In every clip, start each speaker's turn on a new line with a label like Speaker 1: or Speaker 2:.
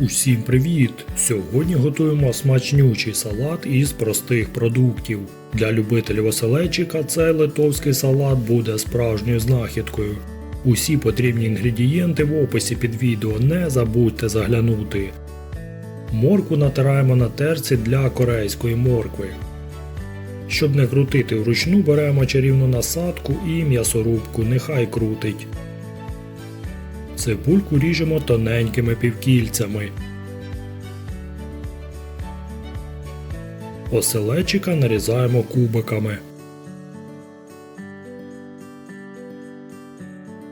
Speaker 1: Усім привіт! Сьогодні готуємо смачнючий салат із простих продуктів. Для любителів оселедчика цей литовський салат буде справжньою знахідкою. Усі потрібні інгредієнти в описі під відео не забудьте заглянути. Морку натираємо на терці для корейської моркви. Щоб не крутити вручну, беремо чарівну насадку і м'ясорубку, нехай крутить. Цибульку ріжемо тоненькими півкільцями. Оселедчика нарізаємо кубиками.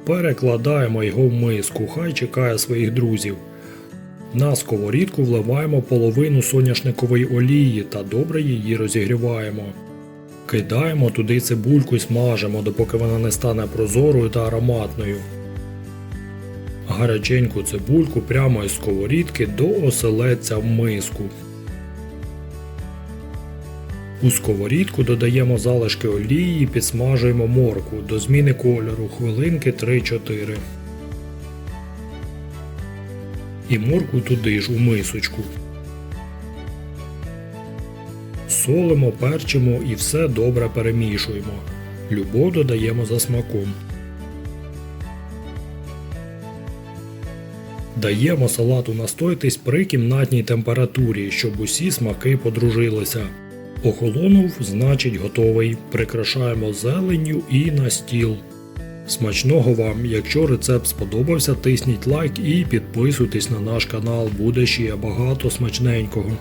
Speaker 1: Перекладаємо його в миску, хай чекає своїх друзів. На сковорідку вливаємо половину соняшникової олії та добре її розігріваємо. Кидаємо туди цибульку і смажимо, допоки вона не стане прозорою та ароматною. Гаряченьку цибульку прямо із сковорідки до оселедця в миску. У сковорідку додаємо залишки олії і підсмажуємо морку до зміни кольору хвилинки 3-4. І морку туди ж у мисочку. Солимо, перчимо і все добре перемішуємо. Любов додаємо за смаком. Даємо салату настоїтись при кімнатній температурі, щоб усі смаки подружилися. Охолонув, значить готовий. Прикрашаємо зеленню і на стіл. Смачного вам! Якщо рецепт сподобався, тисніть лайк і підписуйтесь на наш канал, буде ще багато смачненького.